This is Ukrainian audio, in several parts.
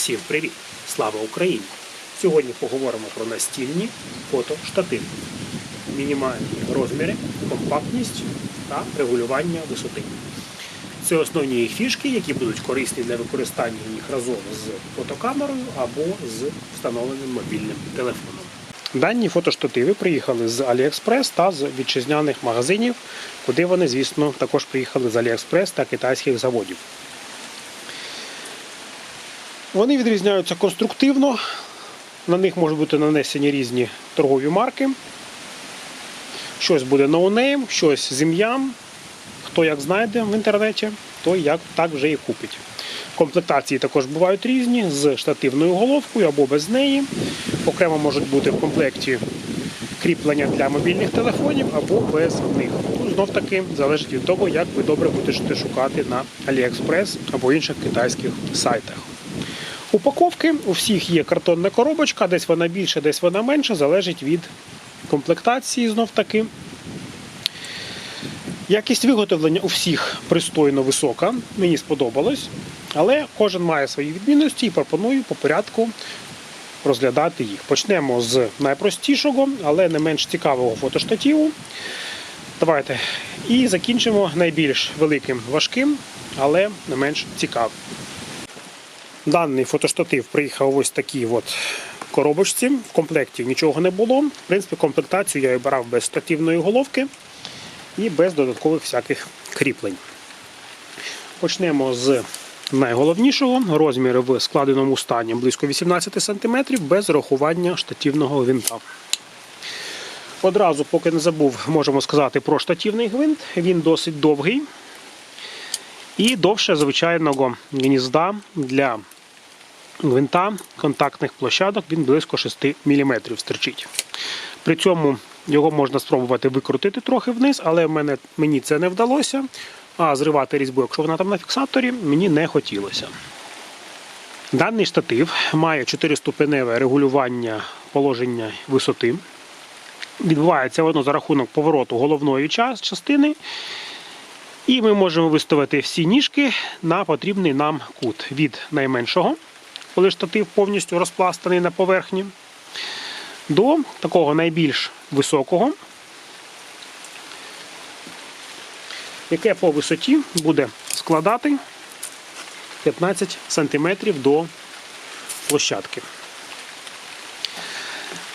Всім привіт! Слава Україні! Сьогодні поговоримо про настільні фотоштативи. Мінімальні розміри, компактність та регулювання висоти. Це основні їх фішки, які будуть корисні для використання їх разом з фотокамерою або з встановленим мобільним телефоном. Дані фотоштативи приїхали з AliExpress та з вітчизняних магазинів, куди вони, звісно, також приїхали з AliExpress та китайських заводів. Вони відрізняються конструктивно. На них можуть бути нанесені різні торгові марки. Щось буде ноунейм, щось з ім'ям. Хто як знайде в інтернеті, той як так вже і купить. Комплектації також бувають різні з штативною головкою або без неї. Окремо можуть бути в комплекті кріплення для мобільних телефонів або без них. Тут знов таки залежить від того, як ви добре будете шукати на AliExpress або інших китайських сайтах. Упаковки у всіх є картонна коробочка, десь вона більша, десь вона менша, залежить від комплектації знов таки. Якість виготовлення у всіх пристойно висока, мені сподобалось, але кожен має свої відмінності і пропоную по порядку розглядати їх. Почнемо з найпростішого, але не менш цікавого фотоштативу. Давайте. І закінчимо найбільш великим важким, але не менш цікавим. Даний фотоштатив приїхав ось такій от коробочці. В комплекті нічого не було. В принципі, комплектацію я обирав без штативної головки і без додаткових всяких кріплень. Почнемо з найголовнішого. Розміри в складеному стані близько 18 см без рахування штативного гвинта. Одразу, поки не забув, можемо сказати про штативний гвинт. Він досить довгий і довше звичайного гнізда для гвинта контактних площадок він близько 6 мм стерчить. При цьому його можна спробувати викрутити трохи вниз, але мене, мені це не вдалося. А зривати різьбу, якщо вона там на фіксаторі, мені не хотілося. Даний штатив має 4-ступеневе регулювання положення висоти. Відбувається воно за рахунок повороту головної частини. І ми можемо виставити всі ніжки на потрібний нам кут від найменшого, коли штатив повністю розпластаний на поверхні, до такого найбільш високого, яке по висоті буде складати 15 см до площадки.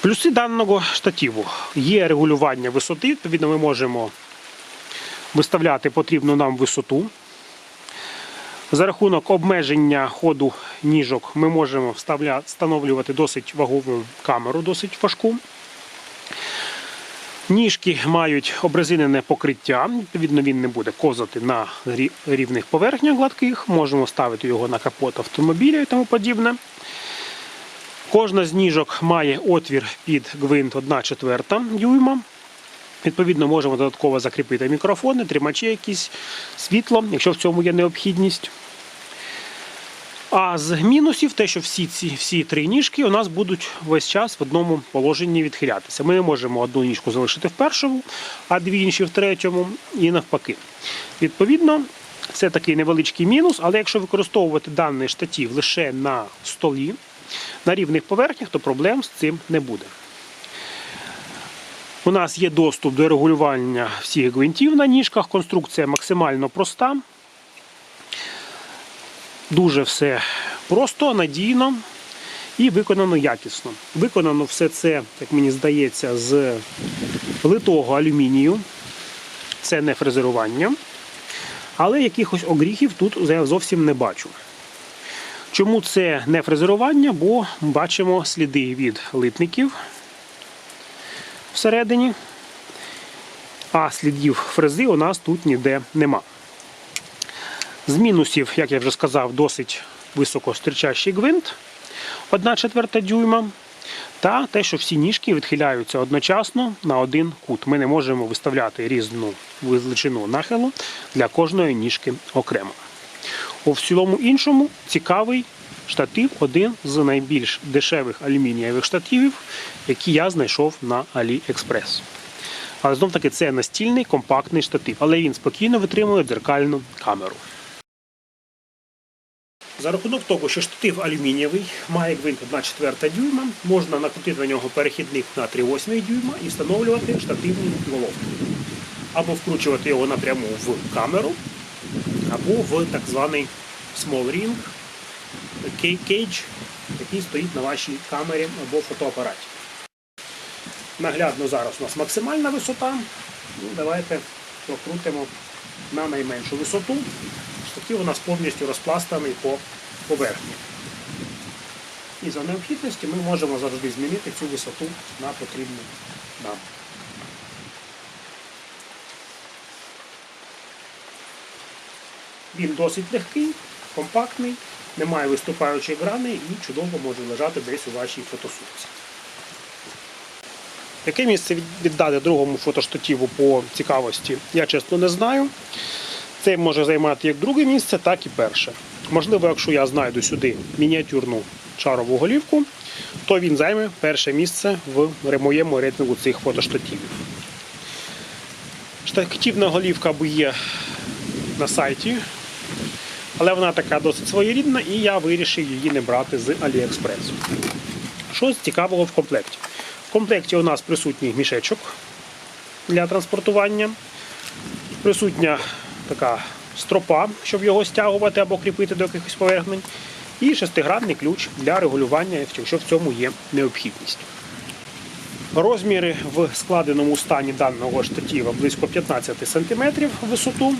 Плюси даного штативу є регулювання висоти, відповідно, ми можемо виставляти потрібну нам висоту. За рахунок обмеження ходу ніжок ми можемо встановлювати досить вагову камеру, досить важку. Ніжки мають обрезинене покриття, відповідно, він не буде козати на рівних поверхнях гладких. Можемо ставити його на капот автомобіля і тому подібне. Кожна з ніжок має отвір під гвинт 1 четверта дюйма. Відповідно, можемо додатково закріпити мікрофони, тримачі якісь, світло, якщо в цьому є необхідність. А з мінусів те, що всі ці всі три ніжки у нас будуть весь час в одному положенні відхилятися. Ми не можемо одну ніжку залишити в першому, а дві інші в третьому і навпаки. Відповідно, це такий невеличкий мінус, але якщо використовувати даний штатів лише на столі, на рівних поверхнях, то проблем з цим не буде. У нас є доступ до регулювання всіх гвинтів на ніжках. Конструкція максимально проста. Дуже все просто, надійно і виконано якісно. Виконано все це, як мені здається, з литого алюмінію. Це не фрезерування. Але якихось огріхів тут я зовсім не бачу. Чому це не фрезерування? Бо бачимо сліди від литників всередині, а слідів фрези у нас тут ніде нема. З мінусів, як я вже сказав, досить високострічащий гвинт 1 четверта дюйма. Та те, що всі ніжки відхиляються одночасно на один кут. Ми не можемо виставляти різну величину нахилу для кожної ніжки окремо. У всьому іншому цікавий штатив один з найбільш дешевих алюмінієвих штативів, які я знайшов на AliExpress. Але знов таки це настільний компактний штатив, але він спокійно витримує дзеркальну камеру. За рахунок того, що штатив алюмінієвий, має гвинт 1 четверта дюйма, можна накрутити на нього перехідник на 3,8 дюйма і встановлювати штативні головки. Або вкручувати його напряму в камеру, або в так званий small ring cage, який стоїть на вашій камері або фотоапараті. Наглядно зараз у нас максимальна висота. Ну, давайте прокрутимо на найменшу висоту. Штатив у нас повністю розпластаний по поверхні. І за необхідності ми можемо завжди змінити цю висоту на потрібну нам. Він досить легкий, компактний, не має виступаючих граней і чудово може лежати десь у вашій фотосумці. Яке місце віддати другому фотоштативу по цікавості, я чесно не знаю. Це може займати як друге місце, так і перше. Можливо, якщо я знайду сюди мініатюрну шарову голівку, то він займе перше місце в моєму рейтингу цих фотоштативів. Штативна голівка або є на сайті, але вона така досить своєрідна, і я вирішив її не брати з AliExpress. Що цікавого в комплекті? В комплекті у нас присутній мішечок для транспортування, присутня така стропа, щоб його стягувати або кріпити до якихось поверхнень, і шестигранний ключ для регулювання, якщо в цьому є необхідність. Розміри в складеному стані даного штатива близько 15 см в висоту.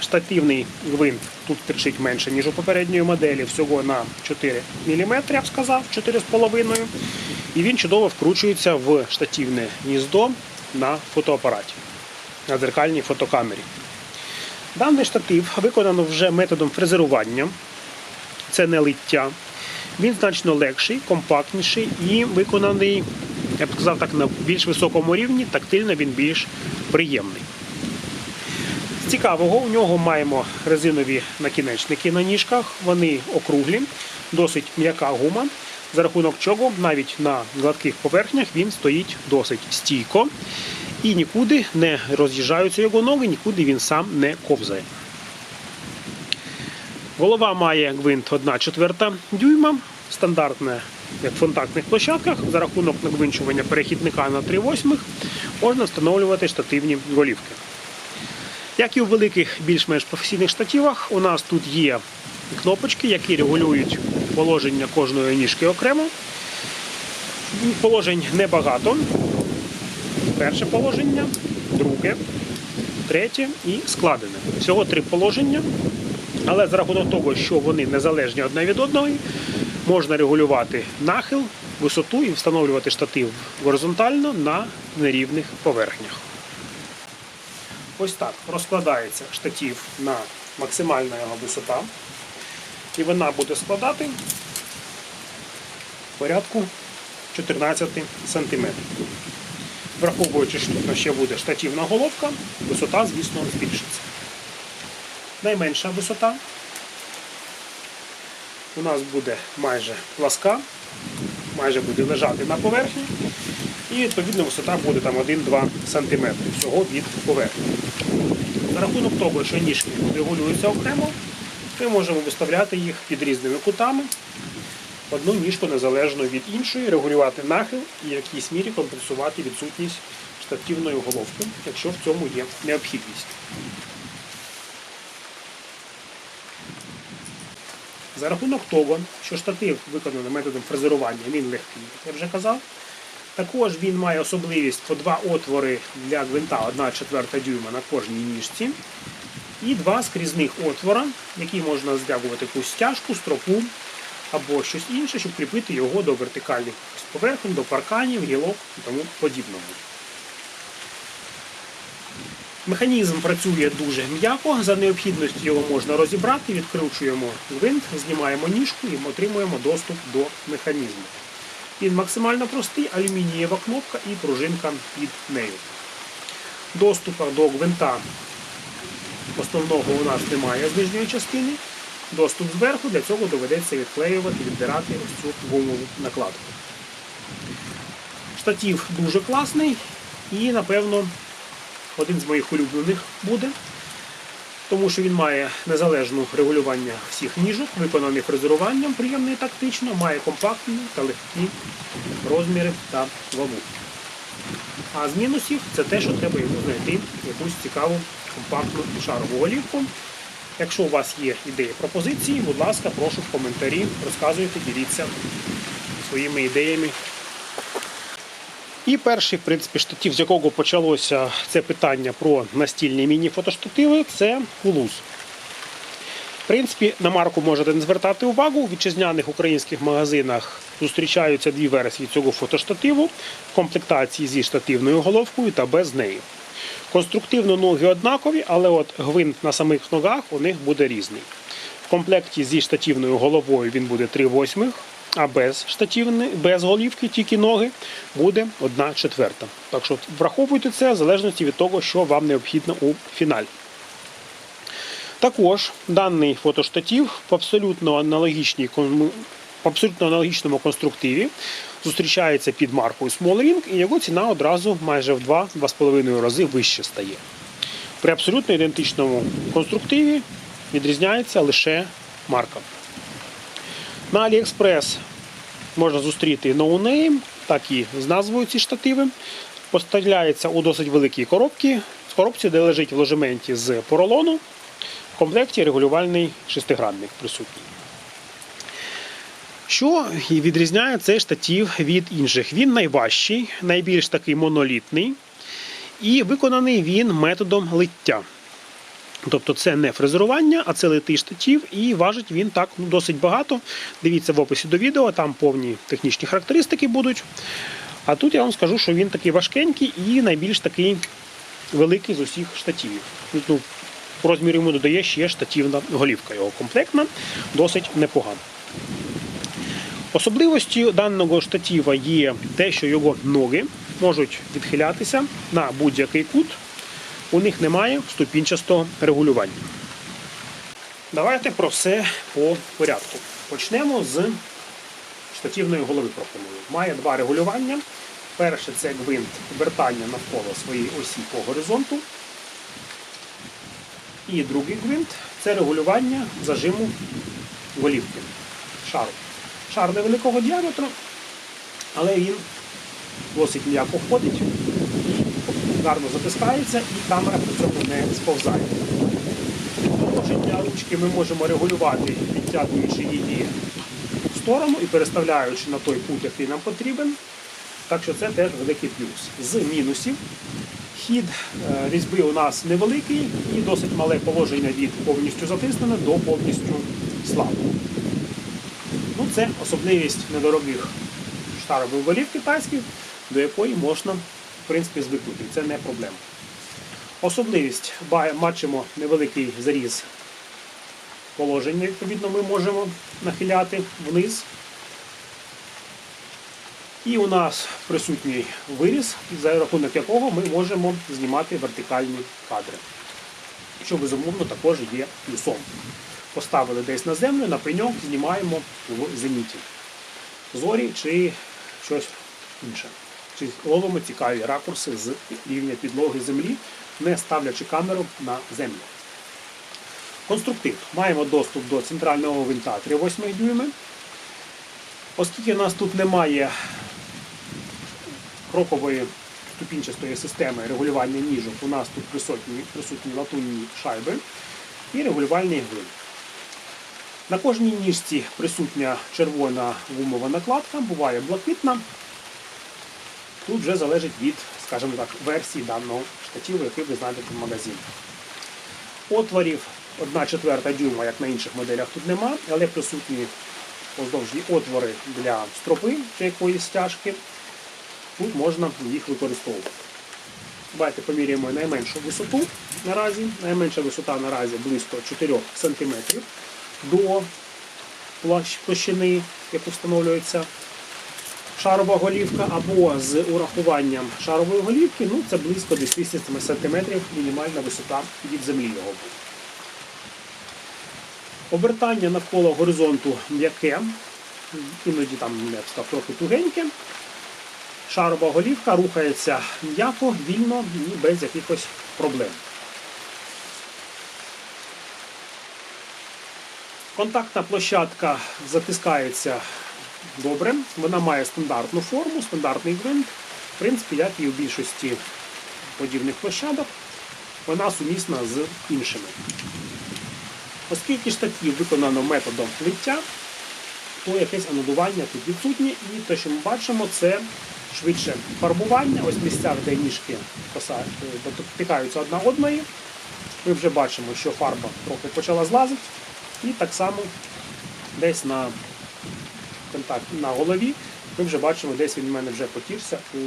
Штативний гвинт тут торчить менше, ніж у попередньої моделі, всього на 4 мм, я б сказав, 4,5 І він чудово вкручується в штативне гніздо на фотоапараті, на дзеркальній фотокамері. Даний штатив виконано вже методом фрезерування. Це не лиття. Він значно легший, компактніший і виконаний, я б сказав так, на більш високому рівні, тактильно він більш приємний. З цікавого, у нього маємо резинові накінечники на ніжках, вони округлі, досить м'яка гума, за рахунок чого навіть на гладких поверхнях він стоїть досить стійко і нікуди не роз'їжджаються його ноги, нікуди він сам не ковзає. Голова має гвинт 1 четверта дюйма, стандартне, як в контактних площадках. За рахунок нагвинчування перехідника на 3 восьмих можна встановлювати штативні голівки. Як і у великих більш-менш професійних штативах, у нас тут є кнопочки, які регулюють положення кожної ніжки окремо. Положень небагато. Перше положення, друге, третє і складене. Всього три положення. Але за рахунок того, що вони незалежні одне від одної, можна регулювати нахил, висоту і встановлювати штатив горизонтально на нерівних поверхнях. Ось так розкладається штатив на максимальна його висота. І вона буде складати в порядку 14 см. Враховуючи, що тут ще буде штативна головка, висота, звісно, збільшиться. Найменша висота у нас буде майже пласка, майже буде лежати на поверхні. І відповідно висота буде там 1-2 см всього від поверхні. За рахунок того, що ніжки регулюються окремо, ми можемо виставляти їх під різними кутами. Одну ніжку незалежно від іншої, регулювати нахил і в якійсь мірі компенсувати відсутність штативної головки, якщо в цьому є необхідність. За рахунок того, що штатив виконаний методом фрезерування, він легкий, як я вже казав. Також він має особливість по два отвори для гвинта 1 четверта дюйма на кожній ніжці. І два скрізних отвора, які можна здягувати якусь стяжку, стропу або щось інше, щоб кріпити його до вертикальних поверхень, до парканів, гілок і тому подібного. Механізм працює дуже м'яко, за необхідністю його можна розібрати, відкручуємо гвинт, знімаємо ніжку і отримуємо доступ до механізму. Він максимально простий, алюмінієва кнопка і пружинка під нею. Доступу до гвинта основного у нас немає з нижньої частини. Доступ зверху, для цього доведеться відклеювати, віддирати ось цю гумову накладку. Штатив дуже класний і, напевно, один з моїх улюблених буде. тому що він має незалежне регулювання всіх ніжок, виконаний фрезеруванням, приємно і тактично, має компактні та легкі розміри та вагу. А з мінусів це те, що треба йому знайти якусь цікаву компактну шарову голівку. Якщо у вас є ідеї пропозиції, будь ласка, прошу в коментарі, розказуйте, діліться своїми ідеями. І перший, в принципі, штатив, з якого почалося це питання про настільні міні-фотоштативи, це Улус. В принципі, на марку можете не звертати увагу. У вітчизняних українських магазинах зустрічаються дві версії цього фотоштативу в комплектації зі штативною головкою та без неї. Конструктивно ноги однакові, але от гвинт на самих ногах у них буде різний. В комплекті зі штативною головою він буде 3 восьмих, а без штативни, без голівки, тільки ноги, буде 1 четверта. Так що враховуйте це в залежності від того, що вам необхідно у фіналі. Також даний фотоштатив в абсолютно аналогічній в абсолютно аналогічному конструктиві зустрічається під маркою Small Ring, і його ціна одразу майже в 2-2,5 рази вище стає. При абсолютно ідентичному конструктиві відрізняється лише марка. На AliExpress можна зустріти No так і з назвою ці штативи. Поставляється у досить великій коробці, в коробці, де лежить в ложементі з поролону. В комплекті регулювальний шестигранник присутній. Що відрізняє цей штатив від інших? Він найважчий, найбільш такий монолітний, і виконаний він методом лиття. Тобто це не фрезерування, а це литий штатив, і важить він так ну, досить багато. Дивіться в описі до відео, там повні технічні характеристики будуть. А тут я вам скажу, що він такий важкенький і найбільш такий великий з усіх штативів. Ну, в розмірі йому додає ще штативна голівка. Його комплектна, досить непогана. Особливостю даного штатива є те, що його ноги можуть відхилятися на будь-який кут. У них немає ступінчастого регулювання. Давайте про все по порядку. Почнемо з штативної голови. Пропоную. Має два регулювання. Перше це гвинт обертання навколо своєї осі по горизонту. І другий гвинт це регулювання зажиму голівки шару. Шар невеликого діаметру, але він досить м'яко входить, гарно затискається і камера при цьому не сповзає. Положення ручки ми можемо регулювати, відтягуючи її в сторону і переставляючи на той путь, який нам потрібен. Так що це теж великий плюс. З мінусів хід е, різьби у нас невеликий і досить мале положення від повністю затиснене до повністю слабого. Ну, це особливість недорогих штарових голів китайських, до якої можна в принципі, звикнути. Це не проблема. Особливість ба- бачимо невеликий заріз положення, відповідно, ми можемо нахиляти вниз. І у нас присутній виріз, за рахунок якого ми можемо знімати вертикальні кадри, що безумовно також є плюсом. Поставили десь на землю, на пеньок знімаємо в зеніті. Зорі чи щось інше. Чи ловимо цікаві ракурси з рівня підлоги землі, не ставлячи камеру на землю. Конструктив. Маємо доступ до центрального винта 3,8 дюйми. Оскільки у нас тут немає крокової ступінчастої системи регулювання ніжок, у нас тут присутні, присутні латунні шайби і регулювальний гвинт. На кожній ніжці присутня червона гумова накладка, буває блакитна. Тут вже залежить від, скажімо так, версії даного штативу, який ви знайдете в магазині. Отворів 1 четверта дюйма, як на інших моделях, тут нема, але присутні поздовжні отвори для стропи чи якоїсь стяжки. Тут можна їх використовувати. Давайте поміряємо найменшу висоту наразі. Найменша висота наразі близько 4 см до площини, яку встановлюється шарова голівка, або з урахуванням шарової голівки, ну це близько 10 см мінімальна висота від землі його буде. Обертання навколо горизонту м'яке, іноді там я трохи тугеньке. Шарова голівка рухається м'яко, вільно і без якихось проблем. Контактна площадка затискається добре. Вона має стандартну форму, стандартний гвинт. В принципі, як і у більшості подібних площадок, вона сумісна з іншими. Оскільки штатів виконано методом лиття, то якесь анодування тут відсутнє, і те, що ми бачимо, це швидше фарбування. Ось в місцях, де ніжки е, дотикаються одна одної. Ми вже бачимо, що фарба трохи почала злазити. І так само десь на контакт на голові ми вже бачимо, десь він в мене вже потірся у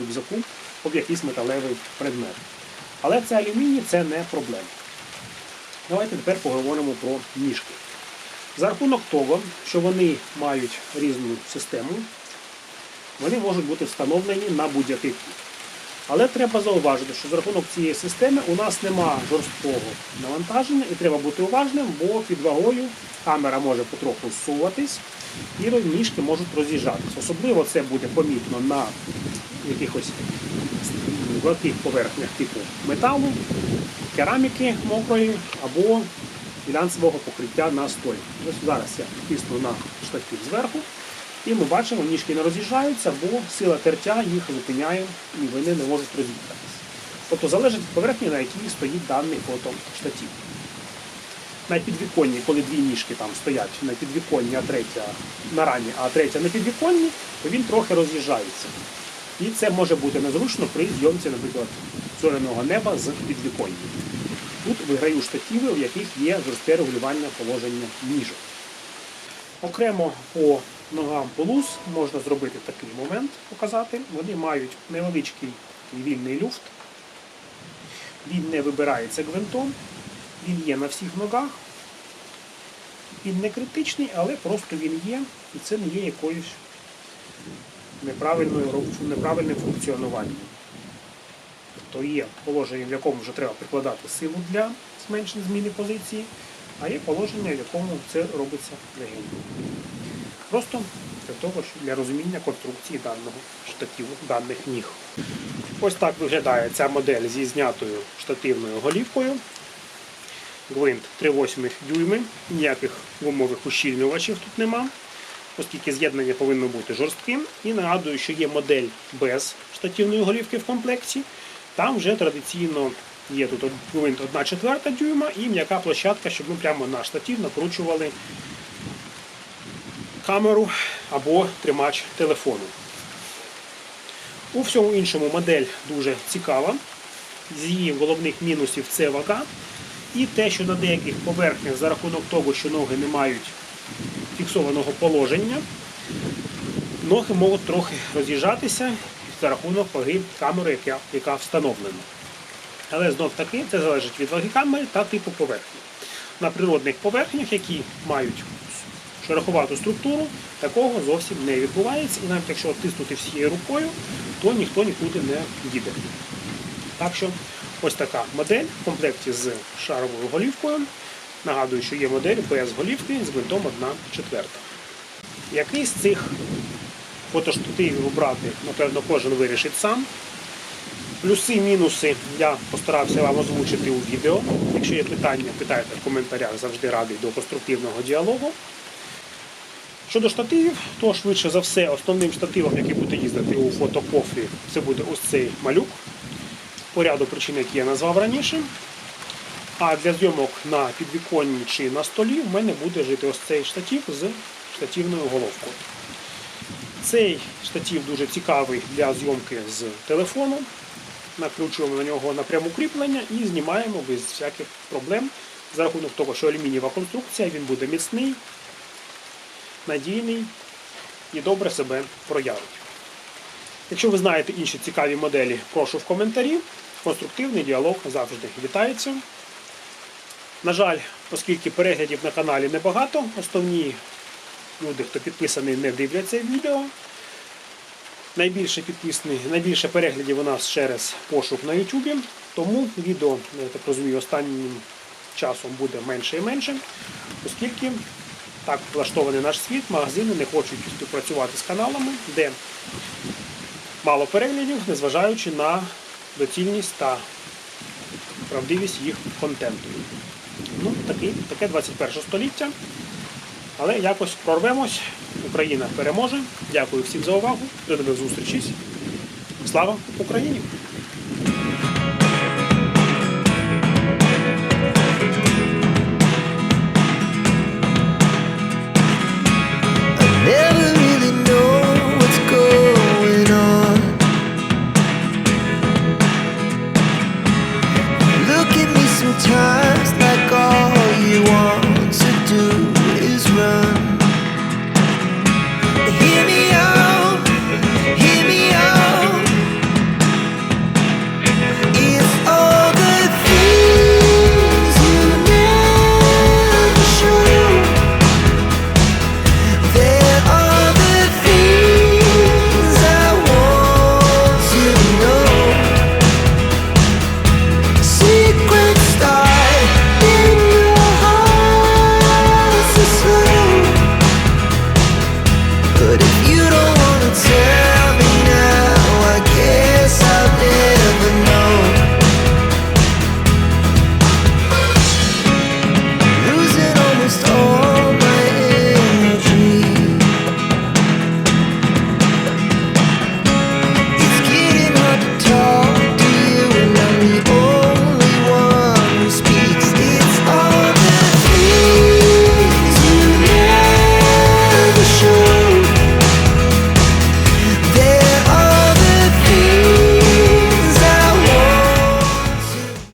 рюкзаку об якийсь металевий предмет. Але це алюміній, це не проблема. Давайте тепер поговоримо про ніжки. За рахунок того, що вони мають різну систему, вони можуть бути встановлені на будь-який кут. Але треба зауважити, що за рахунок цієї системи у нас нема жорсткого навантаження і треба бути уважним, бо під вагою камера може потроху зсуватись і ніжки можуть роз'їжджатись. Особливо це буде помітно на якихось гладких поверхнях типу металу, кераміки мокрої або глянцевого покриття на столі. Ось зараз я тисну на штатив зверху. І ми бачимо, ніжки не роз'їжджаються, бо сила тертя їх зупиняє і вони не можуть роз'їхатися. Тобто залежить від поверхні, на якій стоїть даний фотоштатив. На підвіконні, коли дві ніжки там стоять на підвіконні, а третя на рамі, а третя на підвіконні, то він трохи роз'їжджається. І це може бути незручно при зйомці, наприклад, зоряного неба з підвіконня. Тут виграю штативи, у яких є жорстке регулювання положення ніжок. Окремо по ногам полуз можна зробити такий момент, показати. Вони мають невеличкий вільний люфт. Він не вибирається гвинтом, він є на всіх ногах. Він не критичний, але просто він є, і це не є якоюсь неправильним функціонуванням. Тобто є положення, в якому вже треба прикладати силу для зменшення зміни позиції, а є положення, в якому це робиться легенько. Просто для того, для розуміння конструкції даного штативу, даних ніг. Ось так виглядає ця модель зі знятою штативною голівкою. Гвинт 3,8 дюйми, ніяких гумових ущільнювачів тут нема, оскільки з'єднання повинно бути жорстким. І нагадую, що є модель без штативної голівки в комплекті. Там вже традиційно є тут гвинт 1 четверта дюйма і м'яка площадка, щоб ми прямо на штатив накручували камеру або тримач телефону. У всьому іншому модель дуже цікава. З її головних мінусів це вага. І те, що на деяких поверхнях за рахунок того, що ноги не мають фіксованого положення, ноги можуть трохи роз'їжджатися за рахунок ваги камери, яка, яка встановлена. Але знов таки це залежить від ваги камери та типу поверхні. На природних поверхнях, які мають шероховату структуру, такого зовсім не відбувається. І навіть якщо тиснути всією рукою, то ніхто нікуди не їде. Так що ось така модель в комплекті з шаровою голівкою. Нагадую, що є модель без голівки з гвинтом 1 четверта. Який з цих фотоштативів обрати, напевно, кожен вирішить сам. Плюси, мінуси я постарався вам озвучити у відео. Якщо є питання, питайте в коментарях, завжди радий до конструктивного діалогу. Щодо штативів, то швидше за все, основним штативом, який буде їздити у фотокофрі, це буде ось цей малюк. По ряду причин, які я назвав раніше. А для зйомок на підвіконні чи на столі в мене буде жити ось цей штатив з штативною головкою. Цей штатив дуже цікавий для зйомки з телефону. Накручуємо на нього напряму кріплення і знімаємо без всяких проблем. За рахунок того, що алюмінієва конструкція, він буде міцний, надійний і добре себе проявить. Якщо ви знаєте інші цікаві моделі, прошу в коментарі. Конструктивний діалог завжди вітається. На жаль, оскільки переглядів на каналі небагато, основні люди, хто підписаний, не дивляться відео. Найбільше найбільше переглядів у нас через пошук на YouTube, тому відео, я так розумію, останнім часом буде менше і менше, оскільки так влаштований наш світ, магазини не хочуть співпрацювати з каналами, де мало переглядів, незважаючи на доцільність та правдивість їх контенту. Ну, такий, таке 21 століття. Але якось прорвемось. Україна переможе. Дякую всім за увагу. До нових зустрічей. Слава Україні!